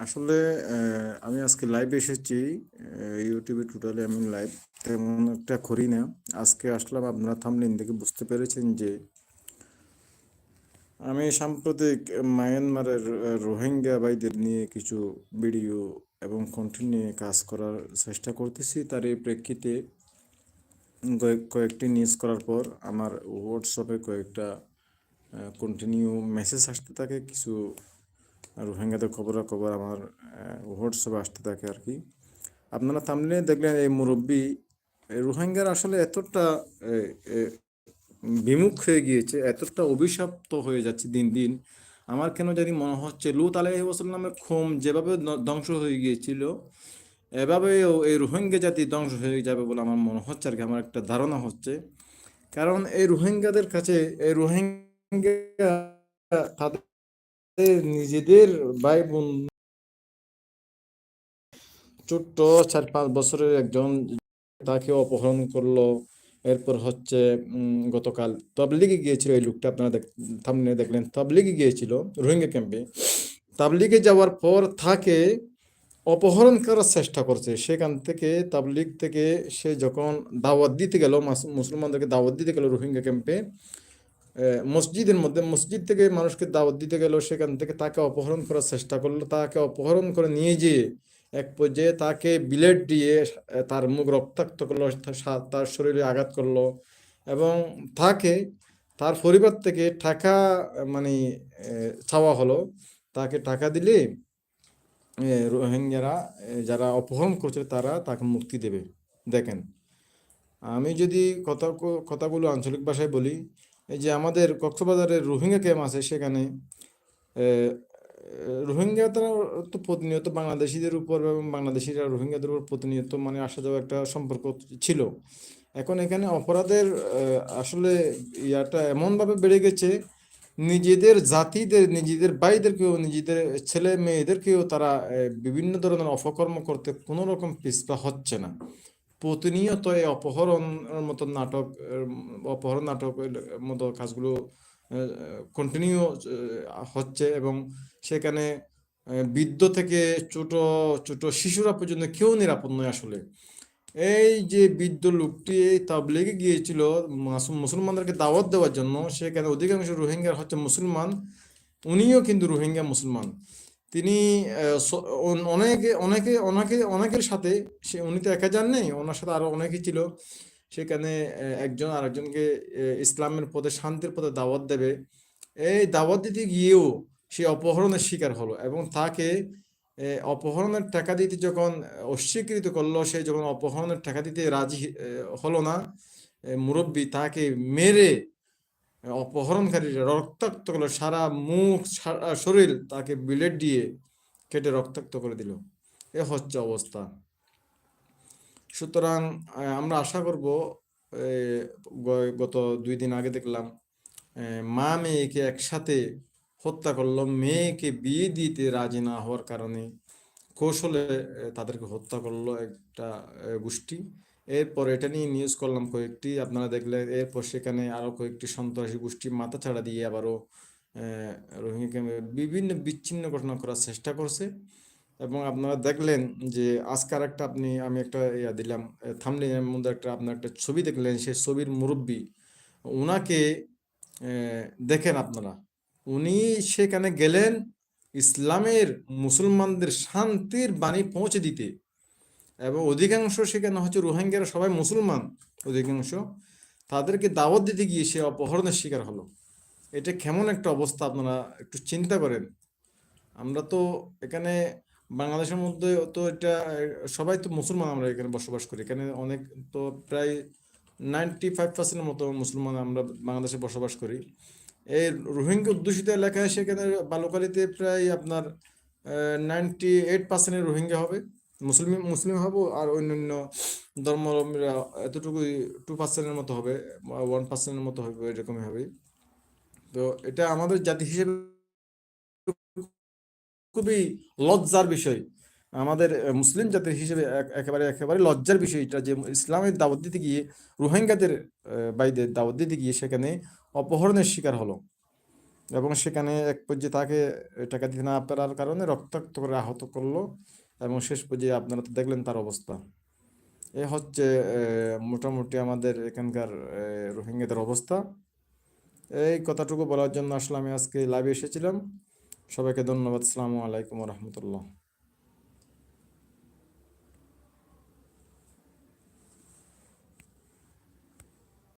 আসলে আমি আজকে লাইভ এসেছি। ইউটিউবে টোটালি আমি লাইভ তেমন একটা করি না। আজকে আসলাম আপনারা থামলেন দেখে বুঝতে পেরেছেন যে, আমি সাম্প্রতিক মায়ানমারের রোহিঙ্গা ভাইদের নিয়ে কিছু ভিডিও এবং কন্টেন্ট নিয়ে কাজ করার চেষ্টা করতেছি। তার এই প্রেক্ষিতে কয়েক- কয়েকটি নিউজ করার পর আমার হোয়াটসঅ্যাপে কয়েকটা কন্টিনিউ মেসেজ আসতে থাকে। কিছু রোহিঙ্গাদের খবরাখবর আমার হোয়াটসঅ্যাপে আসতে থাকে আর কি। আপনারা থামলে দেখলেন এই মুরব্বী রোহিঙ্গার আসলে এতটা বিমুখ হয়ে গিয়েছে, এতটা অভিশপ্ত হয়ে যাচ্ছে দিন দিন। আমার কেন জানি মনে হচ্ছে, লুত আলাইসাল্লামের খোম যেভাবে ধ্বংস হয়ে গিয়েছিল, এভাবেও এই রোহিঙ্গা জাতি ধ্বংস হয়ে যাবে বলে আমার মনে হচ্ছে আর কি, আমার একটা ধারণা হচ্ছে। কারণ এই রোহিঙ্গাদের কাছে, এই রোহিঙ্গা তাদের নিজেদের ভাই বোন ছোট্ট চার পাঁচ বছরের একজন তাকে অপহরণ করল। এরপর হচ্ছে গতকাল তবলিগে গিয়েছিল এই লোকটা, আপনারা সামনে দেখলেন, তবলিগে গিয়েছিল রোহিঙ্গা ক্যাম্পে। তাবলিগে যাওয়ার পর তাকে অপহরণ করার চেষ্টা করছে। সেখান থেকে, তাবলিগ থেকে সে যখন দাওয়াত দিতে গেল মুসলমানদেরকে দাওয়াত দিতে গেল রোহিঙ্গা ক্যাম্পে মসজিদের মধ্যে, মসজিদ থেকে মানুষকে দাওয়াত দিতে গেল সেখান থেকে তাকে অপহরণ করার চেষ্টা করল। তাকে অপহরণ করে নিয়ে যেয়ে এক পর্যায়ে তাকে বিলেট দিয়ে তার মুখ রক্তাক্ত করল তার শরীরে আঘাত করল এবং তাকে, তার পরিবার থেকে টাকা মানে চাওয়া হলো। তাকে টাকা দিলে রোহিঙ্গারা যারা অপহরণ করছে তারা তাকে মুক্তি দেবে। দেখেন, আমি যদি কথা কথাগুলো আঞ্চলিক ভাষায় বলি এই যে আমাদের কক্সবাজারের রোহিঙ্গা ক্যাম্প আছে সেখানে রোহিঙ্গা তারা তো প্রতিনিয়ত বাংলাদেশিদের উপর এবং বাংলাদেশিরা রোহিঙ্গাদের উপর প্রতিনিয়ত মানে আসা যাওয়া একটা সম্পর্ক ছিল। এখন এখানে অপরাধের আসলে ইয়াটা এমনভাবে বেড়ে গেছে, নিজেদের জাতিদের, নিজেদের ভাইদেরকেও, নিজেদের ছেলে মেয়েদেরকেও তারা বিভিন্ন ধরনের অপকর্ম করতে কোনো রকম পিছপা হচ্ছে না। প্রতিনিয়ত এই অপহরণের মতো নাটক অপহরণ নাটক মতো কাজগুলো কন্টিনিউ হচ্ছে এবং সেখানে বৃদ্ধ থেকে ছোট ছোট শিশুরা পর্যন্ত কেউ নিরাপদ নয় আসলে। এই যে বৃদ্ধ লোকটি তাবলিগে গিয়েছিল মুসলমানদেরকে দাওয়াত দেওয়ার জন্য, সেখানে অধিকাংশ রোহিঙ্গা হচ্ছে মুসলমান, উনিও কিন্তু রোহিঙ্গা মুসলমান। তিনি অনেকে অনেকে অনেকে, অনেকের সাথে, সে, উনি তো একা যান নেই ওনার সাথে আরও অনেকে ছিল। সেখানে একজন আরেকজনকে ইসলামের পথে, শান্তির পথে দাওয়াত দেবে। এই দাওয়াত দিতে গিয়েও সে অপহরণের শিকার হলো এবং তাকে অপহরণের টাকা দিতে যখন অস্বীকৃত করল, সে যখন অপহরণের টাকা দিতে রাজি হলো না মুরব্বী তাকে মেরে অপহরণকারীরা রক্তাক্ত করল, সারা মুখ, সারা শরীর তাকে বিলেট দিয়ে কেটে রক্তাক্ত করে দিল। এ হচ্ছে অবস্থা। সুতরাং আমরা আশা করব গত দুই দিন আগে দেখলাম মা মেয়েকে একসাথে হত্যা করল। মেয়েকে বিয়ে দিতে রাজি না হওয়ার কারণে কৌশলে তাদেরকে হত্যা করল একটা গোষ্ঠী। এরপর এটা নিয়ে নিউজ করলাম কয়েকটি। আপনারা দেখলে এরপর সেখানে আরও কয়েকটি সন্ত্রাসী গোষ্ঠী মাথাচাড়া দিয়ে আবারও আহ, রোহিঙ্গাকে বিভিন্ন বিচ্ছিন্ন ঘটনা করার চেষ্টা করছে। এবং আপনারা দেখলেন যে আজকার একটা আপনি আমি একটা ইয়া দিলাম থামলিনের মধ্যে একটা আপনার একটা ছবি দেখলেন সেই ছবির মুরব্বী আহ, দেখেন আপনারা উনি সেখানে গেলেন ইসলামের মুসলমানদের শান্তির বাণী পৌঁছে দিতে। এবং অধিকাংশ সেখানে হচ্ছে রোহিঙ্গারা সবাই মুসলমান অধিকাংশ। তাদেরকে দাওয়াত দিতে গিয়ে সে অপহরণের শিকার হলো। এটা কেমন একটা অবস্থা আপনারা একটু চিন্তা করেন। আমরা তো এখানে বাংলাদেশের মধ্যে তো এটা, সবাই তো মুসলমান আমরা এখানে বসবাস করি। এখানে অনেক তো প্রায় নাইনটি ফাইভ পার্সেন্টের মতো মুসলমান আমরা বাংলাদেশে বসবাস করি। এই রোহিঙ্গা অধ্যুষিত এলাকায় সেখানে বালুকালিতে প্রায় আপনার নাইনটি এইট পার্সেন্টের রোহিঙ্গা হবে। মুসলিম মুসলিম হব আর অন্যান্য ধর্মাবলম্বীরা এতটুকুই টু পার্সেন্টের মতো হবে ওয়ান পার্সেন্টের মতো হবে, এরকমই হবে। তো এটা আমাদের জাতি হিসেবে খুবই লজ্জার বিষয়। আমাদের মুসলিম জাতির হিসেবে এক- একেবারে একেবারে লজ্জার বিষয় এটা যে ইসলামের দাওয়াত দিতে গিয়ে, রোহিঙ্গাদের বাইদের দাওয়াত দিতে গিয়ে সেখানে অপহরণের শিকার হলো। এবং সেখানে এক পর্যায়ে তাকে টাকা দিতে না পারার কারণে রক্তাক্ত করে আহত করল। এবং শেষ পর্যায়ে আপনারা তো দেখলেন তার অবস্থা। এ হচ্ছে মোটামুটি আমাদের এখানকার রোহিঙ্গাদের অবস্থা। এই কথাটুকু বলার জন্য আসলে আমি আজকে লাইভে এসেছিলাম। সবাইকে ধন্যবাদ। আসসালামু আলাইকুম রহমতুল্লাহ।